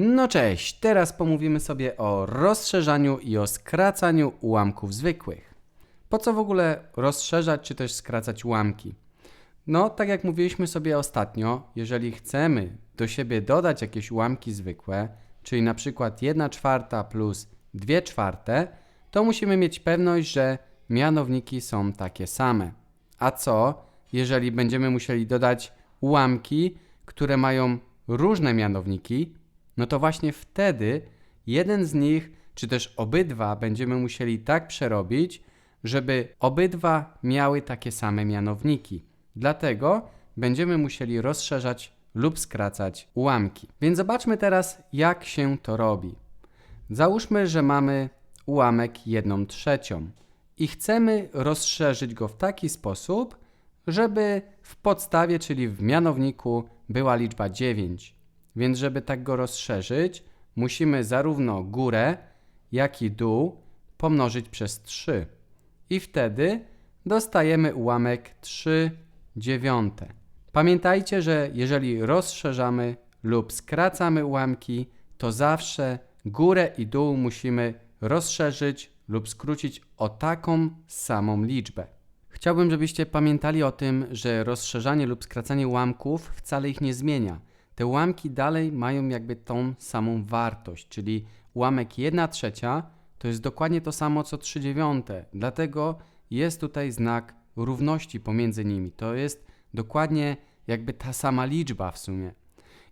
No cześć, teraz pomówimy sobie o rozszerzaniu i o skracaniu ułamków zwykłych. Po co w ogóle rozszerzać czy też skracać ułamki? No, tak jak mówiliśmy sobie ostatnio, jeżeli chcemy do siebie dodać jakieś ułamki zwykłe, czyli na przykład 1 czwarta plus 2 czwarte, to musimy mieć pewność, że mianowniki są takie same. A co, jeżeli będziemy musieli dodać ułamki, które mają różne mianowniki, no to właśnie wtedy jeden z nich, czy też obydwa będziemy musieli tak przerobić, żeby obydwa miały takie same mianowniki. Dlatego będziemy musieli rozszerzać lub skracać ułamki. Więc zobaczmy teraz, jak się to robi. Załóżmy, że mamy ułamek 1 trzecią i chcemy rozszerzyć go w taki sposób, żeby w podstawie, czyli w mianowniku, była liczba 9. Więc żeby tak go rozszerzyć, musimy zarówno górę, jak i dół pomnożyć przez 3. I wtedy dostajemy ułamek 3 dziewiąte. Pamiętajcie, że jeżeli rozszerzamy lub skracamy ułamki, to zawsze górę i dół musimy rozszerzyć lub skrócić o taką samą liczbę. Chciałbym, żebyście pamiętali o tym, że rozszerzanie lub skracanie ułamków wcale ich nie zmienia. Te ułamki dalej mają jakby tą samą wartość, czyli ułamek 1 trzecia to jest dokładnie to samo co 3 dziewiąte. Dlatego jest tutaj znak równości pomiędzy nimi. To jest dokładnie jakby ta sama liczba w sumie.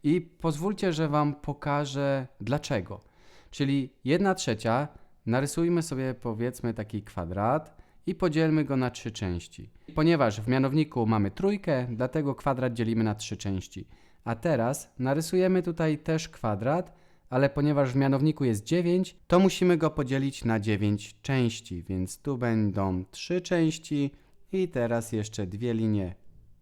I pozwólcie, że Wam pokażę dlaczego. Czyli 1 trzecia, narysujmy sobie powiedzmy taki kwadrat i podzielmy go na trzy części. Ponieważ w mianowniku mamy trójkę, dlatego kwadrat dzielimy na trzy części. A teraz narysujemy tutaj też kwadrat, ale ponieważ w mianowniku jest 9, to musimy go podzielić na 9 części, więc tu będą trzy części i teraz jeszcze dwie linie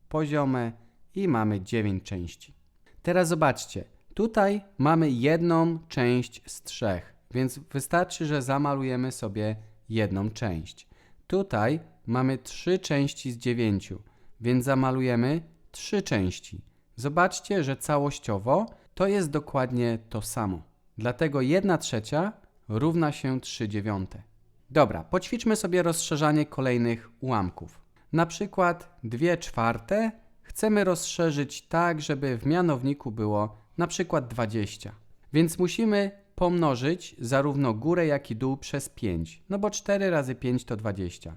poziome i mamy 9 części. Teraz zobaczcie, tutaj mamy jedną część z trzech, więc wystarczy, że zamalujemy sobie jedną część. Tutaj mamy trzy części z dziewięciu, więc zamalujemy trzy części. Zobaczcie, że całościowo to jest dokładnie to samo. Dlatego 1 trzecia równa się 3 dziewiąte. Dobra, poćwiczmy sobie rozszerzanie kolejnych ułamków. Na przykład 2 czwarte chcemy rozszerzyć tak, żeby w mianowniku było na przykład 20. Więc musimy pomnożyć zarówno górę, jak i dół przez 5. No bo 4 razy 5 to 20.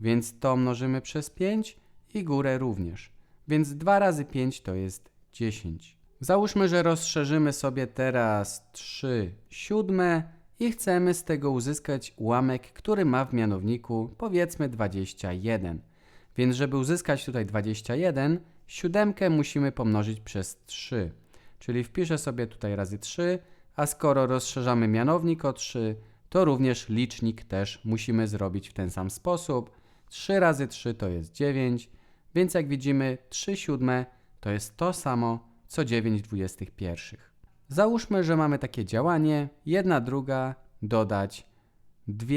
Więc to mnożymy przez 5 i górę również. Więc 2 razy 5 to jest 10. Załóżmy, że rozszerzymy sobie teraz 3 siódme i chcemy z tego uzyskać ułamek, który ma w mianowniku powiedzmy 21. Więc żeby uzyskać tutaj 21, siódemkę musimy pomnożyć przez 3. Czyli wpiszę sobie tutaj razy 3, a skoro rozszerzamy mianownik o 3, to również licznik też musimy zrobić w ten sam sposób. 3 razy 3 to jest 9, więc jak widzimy 3 siódme to jest to samo co 9 dwudziestych pierwszych. Załóżmy, że mamy takie działanie, jedna druga dodać 2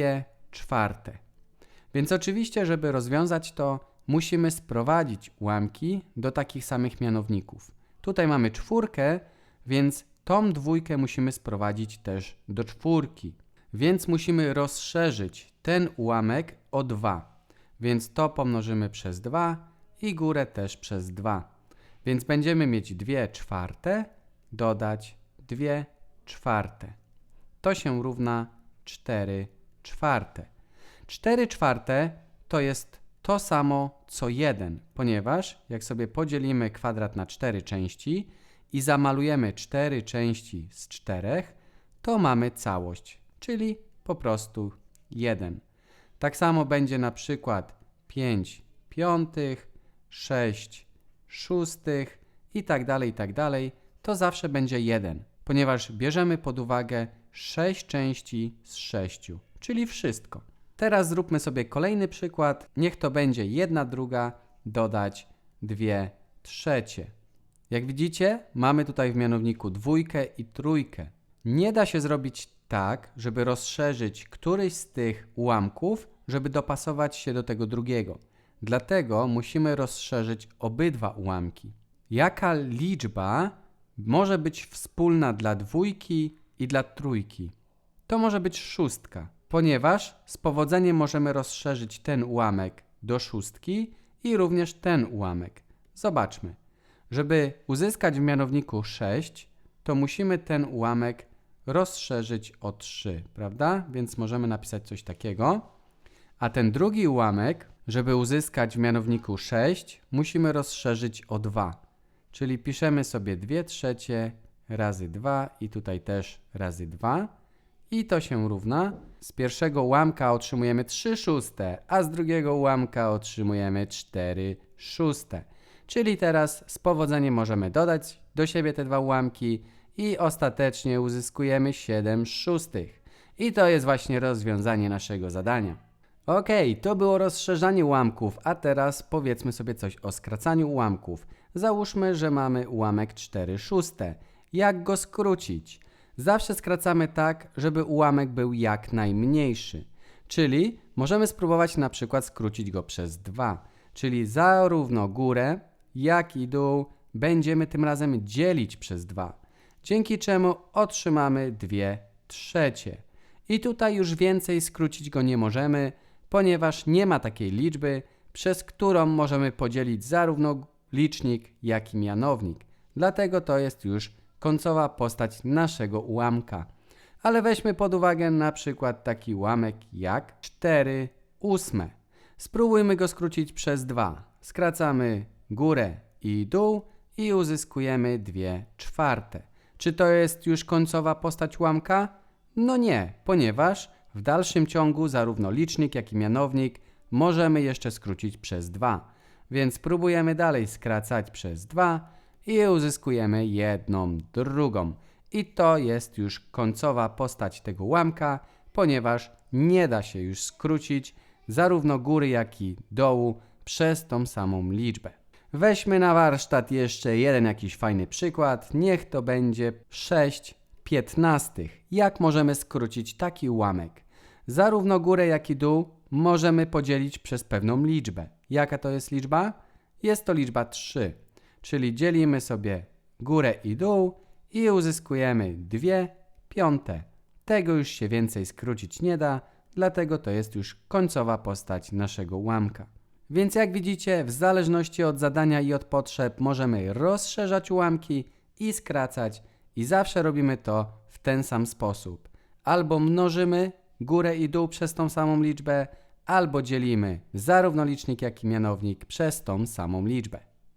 czwarte. Więc oczywiście, żeby rozwiązać to, musimy sprowadzić ułamki do takich samych mianowników. Tutaj mamy czwórkę, więc tą dwójkę musimy sprowadzić też do czwórki. Więc musimy rozszerzyć ten ułamek o 2. Więc to pomnożymy przez 2 i górę też przez 2. Więc będziemy mieć 2 czwarte dodać 2 czwarte. To się równa 4 czwarte. 4 czwarte to jest to samo co 1, ponieważ jak sobie podzielimy kwadrat na 4 części i zamalujemy 4 części z 4, to mamy całość, czyli po prostu 1. Tak samo będzie na przykład 5 piątych, 6 szóstych i tak dalej, i tak dalej, to zawsze będzie 1, ponieważ bierzemy pod uwagę 6 części z 6, czyli wszystko. Teraz zróbmy sobie kolejny przykład. Niech to będzie 1 druga dodać 2 trzecie. Jak widzicie, mamy tutaj w mianowniku dwójkę i trójkę. Nie da się zrobić tak, żeby rozszerzyć któryś z tych ułamków, żeby dopasować się do tego drugiego. Dlatego musimy rozszerzyć obydwa ułamki. Jaka liczba może być wspólna dla dwójki i dla trójki. To może być szóstka, ponieważ z powodzeniem możemy rozszerzyć ten ułamek do szóstki i również ten ułamek. Zobaczmy. Żeby uzyskać w mianowniku 6, to musimy ten ułamek rozszerzyć o 3, prawda? Więc możemy napisać coś takiego. A ten drugi ułamek, żeby uzyskać w mianowniku 6, musimy rozszerzyć o 2. Czyli piszemy sobie 2 trzecie razy 2 i tutaj też razy 2. I to się równa. Z pierwszego ułamka otrzymujemy 3 szóste, a z drugiego ułamka otrzymujemy 4 szóste. Czyli teraz z powodzeniem możemy dodać do siebie te dwa ułamki i ostatecznie uzyskujemy 7 szóstych. I to jest właśnie rozwiązanie naszego zadania. Okej, to było rozszerzanie ułamków, a teraz powiedzmy sobie coś o skracaniu ułamków. Załóżmy, że mamy ułamek 4 szóste. Jak go skrócić? Zawsze skracamy tak, żeby ułamek był jak najmniejszy. Czyli możemy spróbować na przykład skrócić go przez 2. Czyli zarówno górę, jak i dół będziemy tym razem dzielić przez 2. Dzięki czemu otrzymamy 2 trzecie. I tutaj już więcej skrócić go nie możemy, ponieważ nie ma takiej liczby, przez którą możemy podzielić zarówno licznik, jak i mianownik. Dlatego to jest już końcowa postać naszego ułamka. Ale weźmy pod uwagę na przykład taki ułamek jak 4 ósme. Spróbujmy go skrócić przez 2. Skracamy górę i dół i uzyskujemy 2 czwarte. Czy to jest już końcowa postać ułamka? No nie, ponieważ w dalszym ciągu zarówno licznik, jak i mianownik możemy jeszcze skrócić przez 2. Więc próbujemy dalej skracać przez 2 i uzyskujemy jedną drugą. I to jest już końcowa postać tego ułamka, ponieważ nie da się już skrócić zarówno góry, jak i dołu przez tą samą liczbę. Weźmy na warsztat jeszcze jeden jakiś fajny przykład. Niech to będzie 6 piętnastych. Jak możemy skrócić taki ułamek? Zarówno górę, jak i dół możemy podzielić przez pewną liczbę. Jaka to jest liczba? Jest to liczba 3. Czyli dzielimy sobie górę i dół i uzyskujemy 2 piąte. Tego już się więcej skrócić nie da, dlatego to jest już końcowa postać naszego ułamka. Więc jak widzicie, w zależności od zadania i od potrzeb możemy rozszerzać ułamki i skracać i zawsze robimy to w ten sam sposób. Albo mnożymy górę i dół przez tą samą liczbę, albo dzielimy zarówno licznik, jak i mianownik przez tą samą liczbę.